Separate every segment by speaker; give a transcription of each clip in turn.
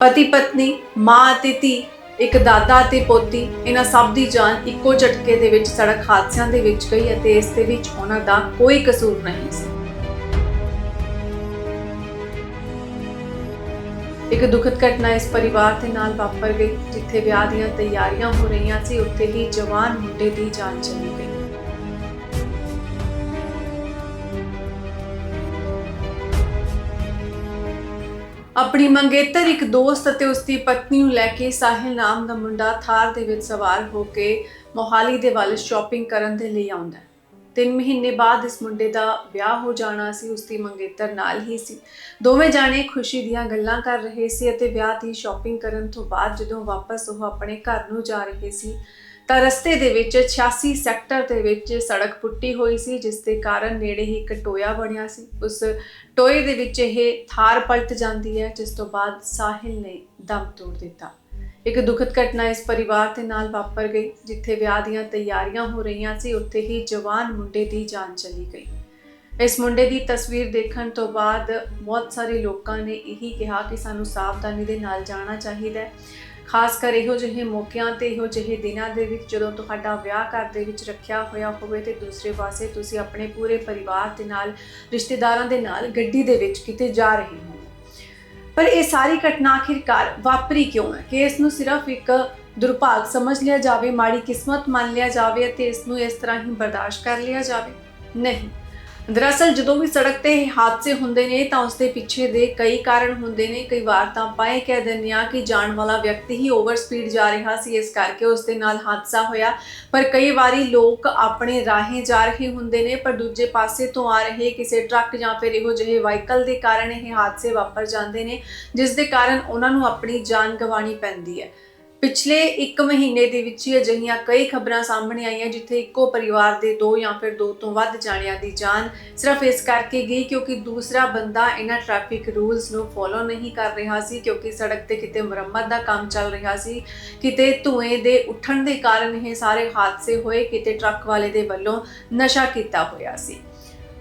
Speaker 1: ਪਤੀ ਪਤਨੀ, ਮਾਂ ਅਤੇ ਧੀ, ਇੱਕ ਦਾਦਾ ਅਤੇ ਪੋਤੀ, ਇਹਨਾਂ ਸਭ ਦੀ ਜਾਨ ਇੱਕੋ ਝਟਕੇ ਦੇ ਵਿੱਚ, ਸੜਕ ਹਾਦਸਿਆਂ ਦੇ ਵਿੱਚ ਗਈ ਅਤੇ ਇਸ ਦੇ ਵਿੱਚ ਉਹਨਾਂ ਦਾ ਕੋਈ ਕਸੂਰ ਨਹੀਂ ਸੀ। ਇੱਕ ਦੁਖਦ ਘਟਨਾ ਇਸ ਪਰਿਵਾਰ ਦੇ ਨਾਲ ਵਾਪਰ ਗਈ, ਜਿੱਥੇ ਵਿਆਹ ਦੀਆਂ ਤਿਆਰੀਆਂ ਹੋ ਰਹੀਆਂ ਸੀ, ਉੱਥੇ ਹੀ ਜਵਾਨ ਮੁੰਡੇ ਦੀ ਜਾਨ ਚਲੀ ਗਈ। ਆਪਣੀ ਮੰਗੇਤਰ ਇੱਕ ਦੋਸਤ ਅਤੇ ਉਸ ਦੀ ਪਤਨੀ ਨੂੰ ਲੈ ਕੇ ਸਾਹਿਲ ਨਾਮ ਦਾ ਮੁੰਡਾ ਥਾਰ ਦੇ ਵਿੱਚ ਸਵਾਰ ਹੋ ਕੇ ਮੋਹਾਲੀ ਦੇ ਵੱਲ ਸ਼ਾਪਿੰਗ ਕਰਨ ਦੇ ਲਈ ਆਉਂਦਾ ਹੈ। ਤਿੰਨ ਮਹੀਨੇ ਬਾਅਦ ਇਸ ਮੁੰਡੇ ਦਾ ਵਿਆਹ ਹੋ ਜਾਣਾ ਸੀ ਉਸ ਦੀ ਮੰਗੇਤਰ ਨਾਲ ਹੀ ਸੀ। ਦੋਵੇਂ ਜਾਣੇ ਖੁਸ਼ੀ ਦੀਆਂ ਗੱਲਾਂ ਕਰ ਰਹੇ ਸੀ ਅਤੇ ਵਿਆਹ ਦੀ ਸ਼ਾਪਿੰਗ ਕਰਨ ਤੋਂ ਬਾਅਦ ਜਦੋਂ ਵਾਪਸ ਉਹ ਆਪਣੇ ਘਰ ਨੂੰ ਜਾ ਰਹੇ ਸੀ ਤਾਂ ਰਸਤੇ ਦੇ ਵਿੱਚ 86 ਸੈਕਟਰ ਦੇ ਵਿੱਚ ਸੜਕ ਪੁੱਟੀ ਹੋਈ ਸੀ, ਜਿਸ ਦੇ ਕਾਰਨ ਨੇੜੇ ਹੀ ਇੱਕ ਟੋਇਆ ਬਣਿਆ ਸੀ। ਉਸ ਟੋਏ ਦੇ ਵਿੱਚ ਇਹ ਥਾਰ ਪਲਟ ਜਾਂਦੀ ਹੈ, ਜਿਸ ਤੋਂ ਬਾਅਦ ਸਾਹਿਲ ਨੇ ਦਮ ਤੋੜ ਦਿੱਤਾ। ਇੱਕ ਦੁਖਦ ਘਟਨਾ ਇਸ ਪਰਿਵਾਰ ਦੇ ਨਾਲ ਵਾਪਰ ਗਈ, ਜਿੱਥੇ ਵਿਆਹ ਦੀਆਂ ਤਿਆਰੀਆਂ ਹੋ ਰਹੀਆਂ ਸੀ, ਉੱਥੇ ਹੀ ਜਵਾਨ ਮੁੰਡੇ ਦੀ ਜਾਨ ਚਲੀ ਗਈ। ਇਸ ਮੁੰਡੇ ਦੀ ਤਸਵੀਰ ਦੇਖਣ ਤੋਂ ਬਾਅਦ ਬਹੁਤ ਸਾਰੇ ਲੋਕਾਂ ਨੇ ਇਹੀ ਕਿਹਾ ਕਿ ਸਾਨੂੰ ਸਾਵਧਾਨੀ ਦੇ ਨਾਲ ਜਾਣਾ ਚਾਹੀਦਾ ਹੈ। ਖਾਸ ਕਰ ਇਹੋ ਜਿਹੇ ਮੌਕਿਆਂ ਤੇ, ਇਹੋ ਜਿਹੇ ਦਿਨਾਂ ਦੇ ਵਿੱਚ ਜਦੋਂ ਤੁਹਾਡਾ ਵਿਆਹ ਘਰ ਦੇ ਵਿੱਚ ਰੱਖਿਆ ਹੋਇਆ ਹੋਵੇ ਤੇ ਦੂਸਰੇ ਪਾਸੇ ਤੁਸੀਂ ਆਪਣੇ ਪੂਰੇ ਪਰਿਵਾਰ ਦੇ ਨਾਲ, ਰਿਸ਼ਤੇਦਾਰਾਂ ਦੇ ਨਾਲ ਗੱਡੀ ਦੇ ਵਿੱਚ ਕਿਤੇ ਜਾ ਰਹੇ ਹੋ। ਪਰ ਇਹ ਸਾਰੀ ਘਟਨਾ ਆਖਿਰਕਾਰ ਵਾਪਰੀ ਕਿਉਂ ਹੈ? ਕਿ ਇਸ ਨੂੰ ਸਿਰਫ ਇੱਕ ਦੁਰਭਾਗ ਸਮਝ ਲਿਆ ਜਾਵੇ, ਮਾੜੀ ਕਿਸਮਤ ਮੰਨ ਲਿਆ ਜਾਵੇ ਅਤੇ ਇਸ ਨੂੰ ਇਸ ਤਰ੍ਹਾਂ ਹੀ ਬਰਦਾਸ਼ਤ ਕਰ ਲਿਆ ਜਾਵੇ? ਨਹੀਂ। ਦਰਅਸਲ ਜਦੋਂ ਵੀ ਸੜਕ ਤੇ ਹਾਦਸੇ ਹੁੰਦੇ ਨੇ ਤਾਂ ਉਸ ਦੇ ਪਿੱਛੇ ਦੇ ਕਈ ਕਾਰਨ ਹੁੰਦੇ ਨੇ। ਕਈ ਵਾਰ ਤਾਂ ਆਪਾਂ ਇਹ ਕਹਿ ਦਿੰਦੇ ਹਾਂ ਕਿ ਜਾਣ ਵਾਲਾ ਵਿਅਕਤੀ ਹੀ ਓਵਰ ਸਪੀਡ ਜਾ ਰਿਹਾ ਸੀ, ਇਸ ਕਰਕੇ ਉਸ ਦੇ ਨਾਲ ਹਾਦਸਾ ਹੋਇਆ। ਪਰ ਕਈ ਵਾਰੀ ਲੋਕ ਆਪਣੇ ਰਾਹੇ ਜਾ ਰਹੇ ਹੁੰਦੇ ਨੇ, ਪਰ ਦੂਜੇ ਪਾਸੇ ਤੋਂ ਆ ਰਹੇ ਕਿਸੇ ਟਰੱਕ ਜਾਂ ਫਿਰ ਇਹੋ ਜਿਹੇ ਵਾਹੀਕਲ ਦੇ ਕਾਰਨ ਇਹ ਹਾਦਸੇ ਵਾਪਰ ਜਾਂਦੇ ਨੇ, ਜਿਸ ਦੇ ਕਾਰਨ ਉਹਨਾਂ ਨੂੰ ਆਪਣੀ ਜਾਨ ਗਵਾਉਣੀ ਪੈਂਦੀ ਹੈ। ਪਿਛਲੇ 1 ਮਹੀਨੇ ਦੇ ਵਿੱਚ ਹੀ ਅਜਿਹੀਆਂ ਕਈ ਖਬਰਾਂ ਸਾਹਮਣੇ ਆਈਆਂ ਜਿੱਥੇ ਇੱਕੋ ਪਰਿਵਾਰ ਦੇ ਦੋ ਜਾਂ ਫਿਰ ਦੋ ਤੋਂ ਵੱਧ ਜਾਣਿਆਂ ਦੀ ਜਾਨ ਸਿਰਫ ਇਸ ਕਰਕੇ ਗਈ ਕਿਉਂਕਿ ਦੂਸਰਾ ਬੰਦਾ ਇਹਨਾਂ ਟ੍ਰੈਫਿਕ ਰੂਲਸ ਨੂੰ ਫੋਲੋ ਨਹੀਂ ਕਰ ਰਿਹਾ ਸੀ, ਕਿਉਂਕਿ ਸੜਕ ਤੇ ਕਿਤੇ ਮੁਰੰਮਤ ਦਾ ਕੰਮ ਚੱਲ ਰਿਹਾ ਸੀ, ਕਿਤੇ ਧੂਏ ਦੇ ਉੱਠਣ ਦੇ ਕਾਰਨ ਇਹ ਸਾਰੇ ਹਾਦਸੇ ਹੋਏ, ਕਿਤੇ ਟਰੱਕ ਵਾਲੇ ਦੇ ਵੱਲੋਂ ਨਸ਼ਾ ਕੀਤਾ ਹੋਇਆ ਸੀ।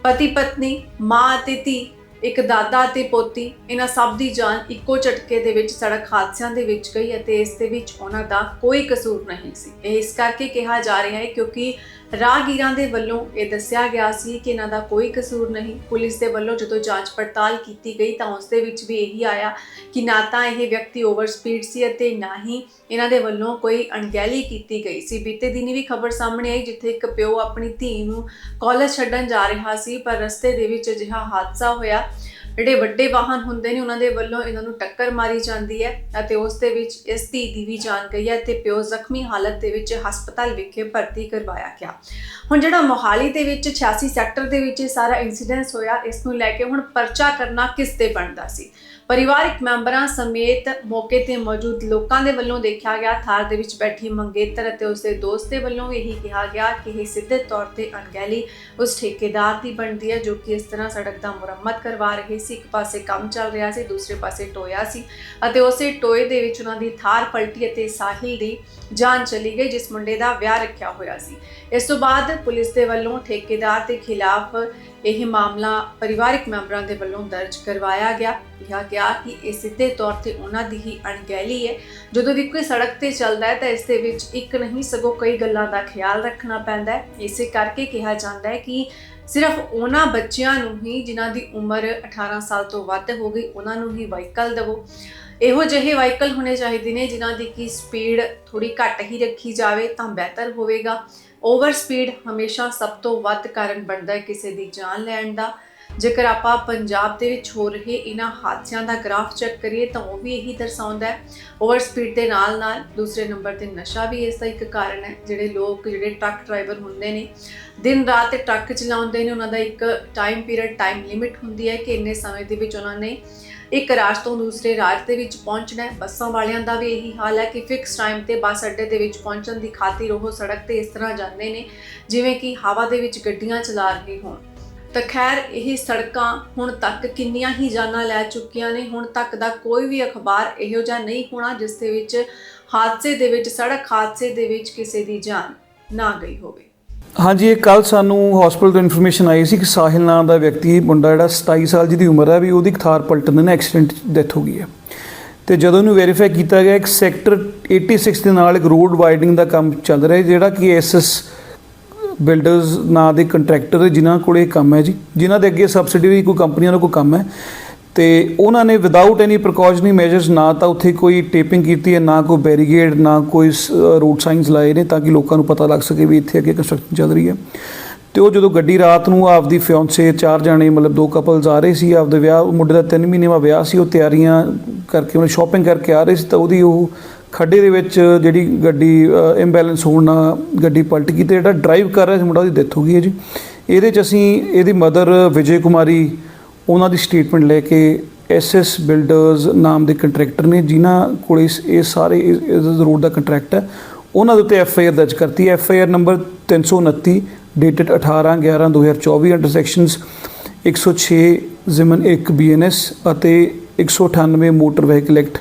Speaker 1: ਪਤੀ ਪਤਨੀ ਮਾਂ ਅਤੇ ਧੀ ਇੱਕ ਦਾਦਾ ਅਤੇ ਪੋਤੀ, ਇਹਨਾਂ ਸਭ ਦੀ ਜਾਨ ਇੱਕੋ ਝਟਕੇ ਦੇ ਵਿੱਚ, ਸੜਕ ਹਾਦਸਿਆਂ ਦੇ ਵਿੱਚ ਗਈ ਅਤੇ ਇਸ ਦੇ ਵਿੱਚ ਉਹਨਾਂ ਦਾ ਕੋਈ ਕਸੂਰ ਨਹੀਂ ਸੀ। ਇਹ ਇਸ ਕਰਕੇ ਕਿਹਾ ਜਾ ਰਿਹਾ ਹੈ ਕਿਉਂਕਿ ਰਾਹਗੀਰਾਂ ਦੇ ਵੱਲੋਂ ਇਹ ਦੱਸਿਆ ਗਿਆ ਸੀ ਕਿ ਇਹਨਾਂ ਦਾ ਕੋਈ ਕਸੂਰ ਨਹੀਂ। ਪੁਲਿਸ ਦੇ ਵੱਲੋਂ ਜਦੋਂ ਜਾਂਚ ਪੜਤਾਲ ਕੀਤੀ ਗਈ ਤਾਂ ਉਸ ਦੇ ਵਿੱਚ ਵੀ ਇਹੀ ਆਇਆ ਕਿ ਨਾ ਤਾਂ ਇਹ ਵਿਅਕਤੀ ਓਵਰ ਸਪੀਡ ਸੀ ਅਤੇ ਨਾ ਹੀ ਇਹਨਾਂ ਦੇ ਵੱਲੋਂ ਕੋਈ ਅਣਗਹਿਲੀ ਕੀਤੀ ਗਈ ਸੀ। ਬੀਤੇ ਦਿਨੀ ਵੀ ਖਬਰ ਸਾਹਮਣੇ ਆਈ ਜਿੱਥੇ ਇੱਕ ਪਿਓ ਆਪਣੀ ਧੀ ਨੂੰ ਕਾਲਜ ਛੱਡਣ ਜਾ ਰਿਹਾ ਸੀ, ਪਰ ਰਸਤੇ ਦੇ ਵਿੱਚ ਅਜਿਹਾ ਹਾਦਸਾ ਹੋਇਆ। ਜਿਹੜੇ ਵੱਡੇ ਵਾਹਨ ਹੁੰਦੇ ਨੇ, ਉਹਨਾਂ ਦੇ ਵੱਲੋਂ ਇਹਨਾਂ ਨੂੰ ਟੱਕਰ ਮਾਰੀ ਜਾਂਦੀ ਹੈ ਅਤੇ ਉਸ ਦੇ ਵਿੱਚ ਇਸ ਧੀ ਦੀ ਵੀ ਜਾਨ ਗਈ ਹੈ ਤੇ ਪਿਓ ਜ਼ਖਮੀ ਹਾਲਤ ਦੇ ਵਿੱਚ ਹਸਪਤਾਲ ਵਿਖੇ ਭਰਤੀ ਕਰਵਾਇਆ ਗਿਆ। ਹੁਣ ਜਿਹੜਾ ਮੋਹਾਲੀ ਦੇ ਵਿੱਚ 86 ਸੈਕਟਰ ਦੇ ਵਿੱਚ ਇਹ ਸਾਰਾ ਇਨਸੀਡੈਂਸ ਹੋਇਆ, ਇਸ ਨੂੰ ਲੈ ਕੇ ਹੁਣ ਪਰਚਾ ਕਰਨਾ ਕਿਸ ਤੇ ਬਣਦਾ ਸੀ? ਪਰਿਵਾਰਕ ਮੈਂਬਰਾਂ ਸਮੇਤ ਮੌਕੇ ਤੇ ਮੌਜੂਦ ਲੋਕਾਂ ਦੇ ਵੱਲੋਂ ਦੇਖਿਆ ਗਿਆ, ਥਾਰ ਦੇ ਵਿੱਚ ਬੈਠੀ ਮੰਗੇਤਰ ਅਤੇ ਉਸਦੇ ਦੋਸਤ ਦੇ ਵੱਲੋਂ ਇਹੀ ਕਿਹਾ ਗਿਆ ਕਿ ਇਹ ਸਿੱਧੇ ਤੌਰ ਤੇ ਅਣਗਹਿਲੀ ਉਸ ਠੇਕੇਦਾਰ ਦੀ ਬਣਦੀ ਹੈ, ਜੋ ਕਿ ਇਸ ਤਰ੍ਹਾਂ ਸੜਕ ਦਾ ਮੁਰੰਮਤ ਕਰਵਾ ਰਹੇ ਸੀ, ਇੱਕ ਪਾਸੇ ਕੰਮ ਚੱਲ ਰਿਹਾ ਸੀ, ਦੂਸਰੇ ਪਾਸੇ ਟੋਇਆ ਸੀ ਅਤੇ ਉਸੇ ਟੋਏ ਦੇ ਵਿੱਚ ਉਹਨਾਂ ਦੀ ਥਾਰ ਪਲਟੀ ਅਤੇ ਸਾਹਿਲ ਦੀ ਜਾਨ ਚਲੀ ਗਈ, ਜਿਸ ਮੁੰਡੇ ਦਾ ਵਿਆਹ ਰੱਖਿਆ ਹੋਇਆ ਸੀ। ਇਸ ਤੋਂ ਬਾਅਦ ਪੁਲਿਸ ਦੇ ਵੱਲੋਂ ਠੇਕੇਦਾਰ ਦੇ ਖਿਲਾਫ ਇਹ ਮਾਮਲਾ ਪਰਿਵਾਰਕ ਮੈਂਬਰਾਂ ਦੇ ਵੱਲੋਂ ਦਰਜ ਕਰਵਾਇਆ ਗਿਆ। ਕਿਹਾ ਗਿਆ ਕਿ ਇਹ ਸਿੱਧੇ ਤੌਰ ਤੇ ਉਹਨਾਂ ਦੀ ਹੀ ਅਣਗਹਿਲੀ ਹੈ। ਜਦੋਂ ਵੀ ਕੋਈ ਸੜਕ ਤੇ ਚੱਲਦਾ ਹੈ ਤਾਂ ਇਸ ਦੇ ਵਿੱਚ ਇੱਕ ਨਹੀਂ ਸਗੋਂ ਕਈ ਗੱਲਾਂ ਦਾ ਖਿਆਲ ਰੱਖਣਾ ਪੈਂਦਾ ਹੈ। ਇਸੇ ਕਰਕੇ ਕਿਹਾ ਜਾਂਦਾ ਹੈ ਕਿ ਸਿਰਫ ਉਹਨਾਂ ਬੱਚਿਆਂ ਨੂੰ ਹੀ ਜਿਨ੍ਹਾਂ ਦੀ ਉਮਰ 18 ਸਾਲ ਤੋਂ ਵੱਧ ਹੋ ਗਈ, ਉਹਨਾਂ ਨੂੰ ਹੀ ਵਾਹੀਕਲ ਦੇਵੋ। ਇਹੋ ਜਿਹੇ ਵਾਹੀਕਲ ਹੋਣੇ ਚਾਹੀਦੇ ਨੇ ਜਿਨ੍ਹਾਂ ਦੀ ਕੀ ਸਪੀਡ ਥੋੜੀ ਘੱਟ ਹੀ ਰੱਖੀ ਜਾਵੇ ਤਾਂ ਬਿਹਤਰ ਹੋਵੇਗਾ। ਓਵਰ ਸਪੀਡ ਹਮੇਸ਼ਾ ਸਭ ਤੋਂ ਵੱਧ ਕਾਰਨ ਬਣਦਾ ਹੈ ਕਿਸੇ ਦੀ ਜਾਨ ਲੈਣ ਦਾ। ਜੇਕਰ ਆਪਾਂ ਪੰਜਾਬ ਦੇ ਵਿੱਚ ਹੋ ਰਹੇ ਇਹਨਾਂ ਹਾਦਸਿਆਂ ਦਾ ਗ੍ਰਾਫ ਚੈੱਕ ਕਰੀਏ ਤਾਂ ਉਹ ਵੀ ਇਹੀ ਦਰਸਾਉਂਦਾ ਹੈ। ਓਵਰ ਸਪੀਡ ਦੇ ਨਾਲ ਨਾਲ ਦੂਸਰੇ ਨੰਬਰ ਤੇ ਨਸ਼ਾ ਵੀ ਇਸ ਦਾ ਇੱਕ ਕਾਰਨ ਹੈ। ਜਿਹੜੇ ਲੋਕ, ਜਿਹੜੇ ਟਰੱਕ ਡਰਾਈਵਰ ਹੁੰਦੇ ਨੇ, ਦਿਨ ਰਾਤ ਟਰੱਕ ਚਲਾਉਂਦੇ ਨੇ, ਉਹਨਾਂ ਦਾ ਇੱਕ ਟਾਈਮ ਪੀਰੀਅਡ ਟਾਈਮ ਲਿਮਿਟ ਹੁੰਦੀ ਹੈ ਕਿ ਇੰਨੇ ਸਮੇਂ ਦੇ ਵਿੱਚ ਉਹਨਾਂ ਨੇ ਇੱਕ ਰਾਜ ਤੋਂ ਦੂਸਰੇ ਰਾਜ ਦੇ ਵਿੱਚ ਪਹੁੰਚਣਾ ਹੈ। ਬੱਸਾਂ ਵਾਲਿਆਂ ਦਾ ਵੀ ਇਹੀ ਹਾਲ ਹੈ ਕਿ ਫਿਕਸ ਟਾਈਮ ਤੇ ਬੱਸ ਅੱਡੇ ਦੇ ਵਿੱਚ ਪਹੁੰਚਣ ਦੀ ਖਾਤਰ ਉਹ ਸੜਕ ਤੇ ਇਸ ਤਰ੍ਹਾਂ ਜਾਂਦੇ ਨੇ, ਜਿਵੇਂ ਕਿ ਹਵਾ ਦੇ ਵਿੱਚ ਗੱਡੀਆਂ ਚਲਾ ਰਹੇ ਹੋਣ। ਤਾਂ ਖੈਰ ਇਹ ਸੜਕਾਂ ਹੁਣ ਤੱਕ ਕਿੰਨੀਆਂ ਹੀ ਜਾਨਾਂ ਲੈ ਚੁੱਕੀਆਂ ਨੇ, ਹੁਣ ਤੱਕ ਦਾ ਕੋਈ ਵੀ ਅਖਬਾਰ ਇਹੋ ਜਿਹਾ ਨਹੀਂ ਹੋਣਾ ਜਿਸ ਦੇ ਵਿੱਚ ਹਾਦਸੇ ਦੇ ਵਿੱਚ, ਸੜਕ ਹਾਦਸੇ ਦੇ ਵਿੱਚ ਕਿਸੇ ਦੀ ਜਾਨ ਨਾ ਗਈ ਹੋਵੇ।
Speaker 2: ਹਾਂਜੀ, ਇਹ ਕੱਲ ਸਾਨੂੰ ਹਸਪੀਟਲ ਤੋਂ ਇਨਫੋਰਮੇਸ਼ਨ ਆਈ ਸੀ ਕਿ ਸਾਹਿਲ ਨਾਮ ਦਾ ਵਿਅਕਤੀ, ਮੁੰਡਾ ਜਿਹੜਾ 27 ਸਾਲ ਜਿਹਦੀ ਉਮਰ ਹੈ, ਵੀ ਉਹਦੀ ਥਾਰ ਪਲਟਣ ਦੇ ਨਾਲ ਐਕਸੀਡੈਂਟ ਡੈਥ ਹੋ ਗਈ ਹੈ। ਤੇ ਜਦੋਂ ਇਹਨੂੰ ਵੈਰੀਫਾਈ ਕੀਤਾ ਗਿਆ, ਇੱਕ ਸੈਕਟਰ 86 ਦੇ ਨਾਲ ਇੱਕ ਰੋਡ ਵਾਈਡਿੰਗ ਦਾ ਕੰਮ ਚੱਲ ਰਿਹਾ ਜਿਹੜਾ ਕਿ ਐਸਐਸ ਬਿਲਡਰਸ ਨਾਂ ਦੇ ਕੰਟਰੈਕਟਰ ਜਿਨ੍ਹਾਂ ਕੋਲ ਇਹ ਕੰਮ ਹੈ ਜੀ, ਜਿਨ੍ਹਾਂ ਦੇ ਅੱਗੇ ਸਬਸਿਡੀ ਕੋਈ ਕੰਪਨੀਆਂ ਦਾ ਕੋਈ ਕੰਮ ਹੈ, ਤੇ ਉਹਨਾਂ ਨੇ ਵਿਦਆਊਟ ਐਨੀ ਪ੍ਰੀਕਾਸ਼ਨਰੀ ਮੈਜਰਸ ਨਾ ਤਾਂ ਉੱਥੇ ਕੋਈ ਟੇਪਿੰਗ ਕੀਤੀ ਹੈ, ਨਾ ਕੋਈ ਬੈਰੀਗੇਡ ਨਾ ਕੋਈ ਰੋਡ ਸਾਈਨਸ ਲਾਏ ਨੇ ਤਾਂ ਕਿ ਲੋਕਾਂ ਨੂੰ ਪਤਾ ਲੱਗ ਸਕੇ ਵੀ ਇੱਥੇ ਅੱਗੇ ਕੰਸਟਰਕਸ਼ਨ ਚੱਲ ਰਹੀ ਹੈ। ਤੇ ਉਹ ਜਦੋਂ ਗੱਡੀ ਰਾਤ ਨੂੰ ਆਪਦੀ ਫਿਓਂਸੇ ਚਾਰ ਜਾਣੇ ਮਤਲਬ ਦੋ ਕਪਲਸ ਆ ਰਹੇ ਸੀ, ਆਪਦੇ ਵਿਆਹ ਮੁੰਡੇ ਦਾ 3 ਮਹੀਨੇ ਦਾ ਵਿਆਹ ਸੀ, ਉਹ ਤਿਆਰੀਆਂ ਕਰਕੇ, ਉਹਨੇ ਸ਼ਾਪਿੰਗ ਕਰਕੇ ਆ ਰਹੇ ਸੀ, ਤਾਂ ਉਹਦੀ ਉਹ ਖੱਡੇ ਦੇ ਵਿੱਚ ਜਿਹੜੀ ਗੱਡੀ ਇੰਬੈਲੈਂਸ ਹੋਣ ਨਾਲ ਗੱਡੀ ਪਲਟ ਗਈ ਤੇ ਜਿਹੜਾ ਡਰਾਈਵ ਕਰ ਰਿਹਾ ਸੀ ਮੁੰਡਾ ਉਹਦੀ ਡੈਥ ਹੋ ਗਈ ਹੈ ਜੀ। ਇਹਦੇ ਚ ਅਸੀਂ ਇਹਦੀ ਮਦਰ ਵਿਜੇ ਕੁਮਾਰੀ, ਉਹਨਾਂ ਦੀ ਸਟੇਟਮੈਂਟ ਲੈ ਕੇ ਐਸਐਸ ਬਿਲਡਰਸ ਨਾਮ ਦੇ ਕੰਟਰੈਕਟਰ ਨੇ, ਜਿਨ੍ਹਾਂ ਕੋਲ ਇਸ, ਇਹ ਸਾਰੇ ਇਸ ਰੋਡ ਦਾ ਕੰਟਰੈਕਟ ਹੈ, ਉਹਨਾਂ ਦੇ ਉੱਤੇ ਐਫ ਆਈ ਆਰ ਦਰਜ ਕਰਤੀ F I R number 329 dated 18 11 2024 under sections 106 ਜ਼ਿਮਨ 1 ਬੀਐਨਐਸ ਅਤੇ 198 ਮੋਟਰ ਵਹੀਕਲ ਐਕਟ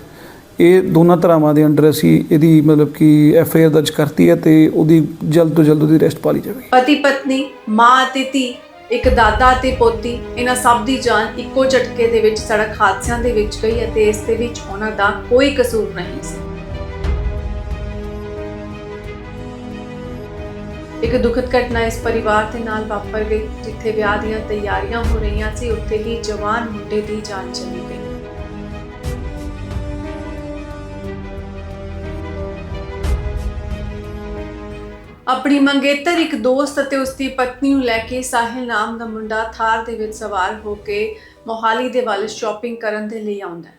Speaker 2: ਇਹ ਦੋਨਾਂ ਧਰਾਵਾਂ ਦੇ ਅੰਡਰ ਅਸੀਂ ਇਹਦੀ ਮਤਲਬ ਕਿ ਐਫ ਆਈ ਆਰ ਦਰਜ ਕਰਤੀ ਹੈ ਤੇ ਉਹਦੀ ਜਲਦ ਤੋਂ ਜਲਦ ਉਹਦੀ ਅਰੈਸਟ ਪਾ ਲਈ ਜਾਵੇ
Speaker 1: ਪਤੀ ਪਤਨੀ, ਮਾਂ ਅਤੇ ਧੀ, ਇੱਕ ਦਾਦਾ ਅਤੇ ਪੋਤੀ, ਇਹਨਾਂ ਸਭ ਦੀ ਜਾਨ ਇੱਕੋ ਝਟਕੇ ਦੇ ਵਿੱਚ, ਸੜਕ ਹਾਦਸਿਆਂ ਦੇ ਵਿੱਚ ਗਈ ਅਤੇ ਇਸ ਦੇ ਵਿੱਚ ਉਹਨਾਂ ਦਾ ਕੋਈ ਕਸੂਰ ਨਹੀਂ ਸੀ। ਇੱਕ ਦੁਖਦ ਘਟਨਾ ਇਸ ਪਰਿਵਾਰ ਦੇ ਨਾਲ ਵਾਪਰ ਗਈ, ਜਿੱਥੇ ਵਿਆਹ ਦੀਆਂ ਤਿਆਰੀਆਂ ਹੋ ਰਹੀਆਂ ਸੀ, ਉੱਥੇ ਹੀ ਜਵਾਨ ਮੁੰਡੇ ਦੀ ਜਾਨ ਚਲੀ ਗਈ। ਆਪਣੀ ਮੰਗੇਤਰ ਇੱਕ ਦੋਸਤ ਅਤੇ ਉਸਦੀ ਪਤਨੀ ਨੂੰ ਲੈ ਕੇ ਸਾਹਿਲ ਨਾਮ ਦਾ ਮੁੰਡਾ ਥਾਰ ਦੇ ਵਿੱਚ ਸਵਾਰ ਹੋ ਕੇ ਮੋਹਾਲੀ ਦੇ ਵੱਲ ਸ਼ਾਪਿੰਗ ਕਰਨ ਦੇ ਲਈ ਆਉਂਦਾ ਹੈ।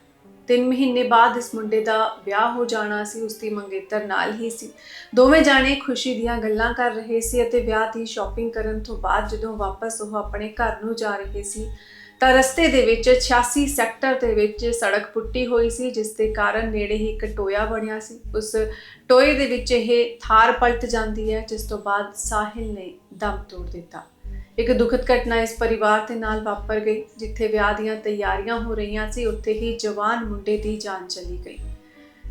Speaker 1: ਤਿੰਨ ਮਹੀਨੇ ਬਾਅਦ ਇਸ ਮੁੰਡੇ ਦਾ ਵਿਆਹ ਹੋ ਜਾਣਾ ਸੀ ਉਸਦੀ ਮੰਗੇਤਰ ਨਾਲ ਹੀ ਸੀ। ਦੋਵੇਂ ਜਾਣੇ ਖੁਸ਼ੀ ਦੀਆਂ ਗੱਲਾਂ ਕਰ ਰਹੇ ਸੀ ਅਤੇ ਵਿਆਹ ਦੀ ਸ਼ਾਪਿੰਗ ਕਰਨ ਤੋਂ ਬਾਅਦ ਜਦੋਂ ਵਾਪਸ ਉਹ ਆਪਣੇ ਘਰ ਨੂੰ ਜਾ ਰਹੇ ਸੀ ਤਾਂ ਰਸਤੇ ਦੇ ਵਿੱਚ 86 ਸੈਕਟਰ ਦੇ ਵਿੱਚ ਸੜਕ ਪੁੱਟੀ ਹੋਈ ਸੀ, ਜਿਸ ਦੇ ਕਾਰਨ ਨੇੜੇ ਹੀ ਇੱਕ ਟੋਇਆ ਬਣਿਆ ਸੀ। ਉਸ ਟੋਏ ਦੇ ਵਿੱਚ ਇਹ ਥਾਰ ਪਲਟ ਜਾਂਦੀ ਹੈ, ਜਿਸ ਤੋਂ ਬਾਅਦ ਸਾਹਿਲ ਨੇ ਦਮ ਤੋੜ ਦਿੱਤਾ। ਇੱਕ ਦੁਖਦ ਘਟਨਾ ਇਸ ਪਰਿਵਾਰ ਦੇ ਨਾਲ ਵਾਪਰ ਗਈ, ਜਿੱਥੇ ਵਿਆਹ ਦੀਆਂ ਤਿਆਰੀਆਂ ਹੋ ਰਹੀਆਂ ਸੀ, ਉੱਥੇ ਹੀ ਜਵਾਨ ਮੁੰਡੇ ਦੀ ਜਾਨ ਚਲੀ ਗਈ।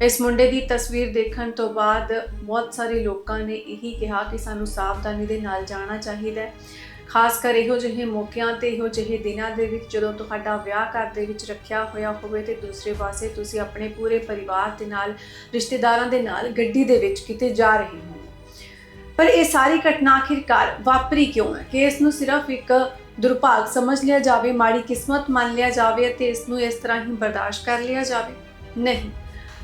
Speaker 1: ਇਸ ਮੁੰਡੇ ਦੀ ਤਸਵੀਰ ਦੇਖਣ ਤੋਂ ਬਾਅਦ ਬਹੁਤ ਸਾਰੇ ਲੋਕਾਂ ਨੇ ਇਹੀ ਕਿਹਾ ਕਿ ਸਾਨੂੰ ਸਾਵਧਾਨੀ ਦੇ ਨਾਲ ਜਾਣਾ ਚਾਹੀਦਾ ਹੈ। ਖਾਸ ਕਰ ਇਹੋ ਜਿਹੇ ਮੌਕਿਆਂ ਤੇ, ਇਹੋ ਜਿਹੇ ਦਿਨਾਂ ਦੇ ਵਿੱਚ ਜਦੋਂ ਤੁਹਾਡਾ ਵਿਆਹ ਘਰ ਦੇ ਵਿੱਚ ਰੱਖਿਆ ਹੋਇਆ ਹੋਵੇ ਤੇ ਦੂਸਰੇ ਪਾਸੇ ਤੁਸੀਂ ਆਪਣੇ ਪੂਰੇ ਪਰਿਵਾਰ ਦੇ ਨਾਲ, ਰਿਸ਼ਤੇਦਾਰਾਂ ਦੇ ਨਾਲ ਗੱਡੀ ਦੇ ਵਿੱਚ ਕਿਤੇ ਜਾ ਰਹੇ ਹੋ। ਪਰ ਇਹ ਸਾਰੀ ਘਟਨਾ ਆਖਿਰਕਾਰ ਵਾਪਰੀ ਕਿਉਂ ਹੈ? ਕਿ ਇਸ ਨੂੰ ਸਿਰਫ ਇੱਕ ਦੁਰਭਾਗ ਸਮਝ ਲਿਆ ਜਾਵੇ, ਮਾੜੀ ਕਿਸਮਤ ਮੰਨ ਲਿਆ ਜਾਵੇ ਅਤੇ ਇਸ ਨੂੰ ਇਸ ਤਰ੍ਹਾਂ ਹੀ ਬਰਦਾਸ਼ਤ ਕਰ ਲਿਆ ਜਾਵੇ? ਨਹੀਂ।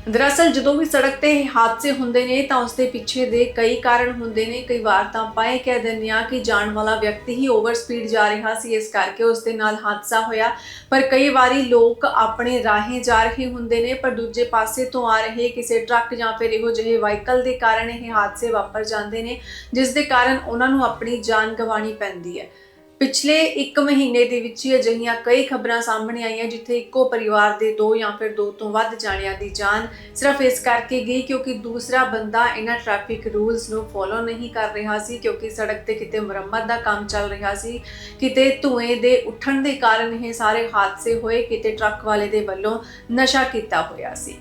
Speaker 1: ਦਰਅਸਲ ਜਦੋਂ ਵੀ ਸੜਕ ਤੇ ਹਾਦਸੇ ਹੁੰਦੇ ਨੇ ਤਾਂ ਉਸ ਦੇ ਪਿੱਛੇ ਦੇ ਕਈ ਕਾਰਨ ਹੁੰਦੇ ਨੇ। ਕਈ ਵਾਰ ਤਾਂ ਆਪਾਂ ਇਹ ਕਹਿ ਦਿੰਦੇ ਹਾਂ ਕਿ ਜਾਣ ਵਾਲਾ ਵਿਅਕਤੀ ਹੀ ਓਵਰ ਸਪੀਡ ਜਾ ਰਿਹਾ ਸੀ, ਇਸ ਕਰਕੇ ਉਸ ਦੇ ਨਾਲ ਹਾਦਸਾ ਹੋਇਆ। ਪਰ ਕਈ ਵਾਰੀ ਲੋਕ ਆਪਣੇ ਰਾਹੇ ਜਾ ਰਹੇ ਹੁੰਦੇ ਨੇ, ਪਰ ਦੂਜੇ ਪਾਸੇ ਤੋਂ ਆ ਰਹੇ ਕਿਸੇ ਟਰੱਕ ਜਾਂ ਫਿਰ ਇਹੋ ਜਿਹੇ ਵਾਹੀਕਲ ਦੇ ਕਾਰਨ ਇਹ ਹਾਦਸੇ ਵਾਪਰ ਜਾਂਦੇ ਨੇ, ਜਿਸ ਦੇ ਕਾਰਨ ਉਹਨਾਂ ਨੂੰ ਆਪਣੀ ਜਾਨ ਗਵਾਣੀ ਪੈਂਦੀ ਹੈ। ਪਿਛਲੇ 1 ਮਹੀਨੇ ਦੇ ਵਿੱਚ ਹੀ ਅਜਿਹੀਆਂ ਕਈ ਖਬਰਾਂ ਸਾਹਮਣੇ ਆਈਆਂ ਜਿੱਥੇ ਇੱਕੋ ਪਰਿਵਾਰ ਦੇ ਦੋ ਜਾਂ ਫਿਰ ਦੋ ਤੋਂ ਵੱਧ ਜਾਣਿਆਂ ਦੀ ਜਾਨ ਸਿਰਫ ਇਸ ਕਰਕੇ ਗਈ ਕਿਉਂਕਿ ਦੂਸਰਾ ਬੰਦਾ ਇਹਨਾਂ ਟ੍ਰੈਫਿਕ ਰੂਲਸ ਨੂੰ ਫੋਲੋ ਨਹੀਂ ਕਰ ਰਿਹਾ ਸੀ, ਕਿਉਂਕਿ ਸੜਕ ਤੇ ਕਿਤੇ ਮੁਰੰਮਤ ਦਾ ਕੰਮ ਚੱਲ ਰਿਹਾ ਸੀ, ਕਿਤੇ ਧੂਏ ਦੇ ਉੱਠਣ ਦੇ ਕਾਰਨ ਇਹ ਸਾਰੇ ਹਾਦਸੇ ਹੋਏ, ਕਿਤੇ ਟਰੱਕ ਵਾਲੇ ਦੇ ਵੱਲੋਂ ਨਸ਼ਾ ਕੀਤਾ ਹੋਇਆ ਸੀ।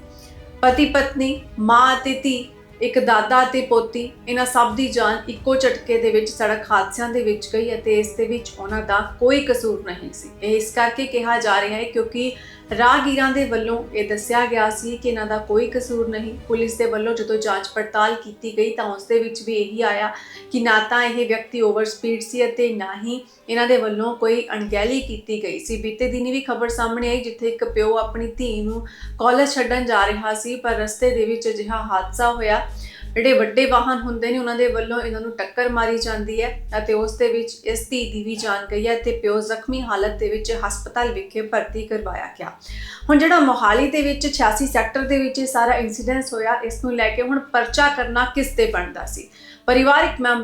Speaker 1: ਪਤੀ ਪਤਨੀ ਮਾਂ ਅਤੇ ਧੀ ਇੱਕ ਦਾਦਾ ਅਤੇ ਪੋਤੀ, ਇਹਨਾਂ ਸਭ ਦੀ ਜਾਨ ਇੱਕੋ ਝਟਕੇ ਦੇ ਵਿੱਚ, ਸੜਕ ਹਾਦਸਿਆਂ ਦੇ ਵਿੱਚ ਗਈ ਅਤੇ ਇਸ ਦੇ ਵਿੱਚ ਉਹਨਾਂ ਦਾ ਕੋਈ ਕਸੂਰ ਨਹੀਂ ਸੀ। ਇਹ ਇਸ ਕਰਕੇ ਕਿਹਾ ਜਾ ਰਿਹਾ ਹੈ ਕਿਉਂਕਿ ਰਾਹਗੀਰਾਂ ਦੇ ਵੱਲੋਂ ਇਹ ਦੱਸਿਆ ਗਿਆ ਸੀ ਕਿ ਇਹਨਾਂ ਦਾ ਕੋਈ ਕਸੂਰ ਨਹੀਂ। ਪੁਲਿਸ ਦੇ ਵੱਲੋਂ ਜਦੋਂ ਜਾਂਚ ਪੜਤਾਲ ਕੀਤੀ ਗਈ ਤਾਂ ਉਸ ਦੇ ਵਿੱਚ ਵੀ ਇਹੀ ਆਇਆ ਕਿ ਨਾ ਤਾਂ ਇਹ ਵਿਅਕਤੀ ਓਵਰ ਸਪੀਡ ਸੀ ਅਤੇ ਨਾ ਹੀ ਇਹਨਾਂ ਦੇ ਵੱਲੋਂ ਕੋਈ ਅਣਗਹਿਲੀ ਕੀਤੀ ਗਈ ਸੀ। ਬੀਤੇ ਦਿਨੀ ਵੀ ਖਬਰ ਸਾਹਮਣੇ ਆਈ ਜਿੱਥੇ ਇੱਕ ਪਿਓ ਆਪਣੀ ਧੀ ਨੂੰ ਕਾਲਜ ਛੱਡਣ ਜਾ ਰਿਹਾ ਸੀ, ਪਰ ਰਸਤੇ ਦੇ ਵਿੱਚ ਅਜਿਹਾ ਹਾਦਸਾ ਹੋਇਆ ਜਿਹੜੇ ਵੱਡੇ ਵਾਹਨ ਹੁੰਦੇ ਨੇ, ਉਹਨਾਂ ਦੇ ਵੱਲੋਂ ਇਹਨਾਂ ਨੂੰ ਟੱਕਰ ਮਾਰੀ ਜਾਂਦੀ ਹੈ ਅਤੇ ਉਸ ਦੇ ਵਿੱਚ ਇਸ ਧੀ ਦੀ ਵੀ ਜਾਨ ਗਈ ਹੈ ਤੇ ਪਿਓ ਜ਼ਖਮੀ ਹਾਲਤ ਦੇ ਵਿੱਚ ਹਸਪਤਾਲ ਵਿਖੇ ਭਰਤੀ ਕਰਵਾਇਆ ਗਿਆ। ਹੁਣ ਜਿਹੜਾ ਮੋਹਾਲੀ ਦੇ ਵਿੱਚ 86 ਸੈਕਟਰ ਦੇ ਵਿੱਚ ਇਹ ਸਾਰਾ ਇਨਸੀਡੈਂਸ ਹੋਇਆ, ਇਸ ਨੂੰ ਲੈ ਕੇ ਹੁਣ ਪਰਚਾ ਕਰਨਾ ਕਿਸ ਤੇ ਬਣਦਾ ਸੀ? ਪਰਿਵਾਰਿਕ ਮੈਂਬਰ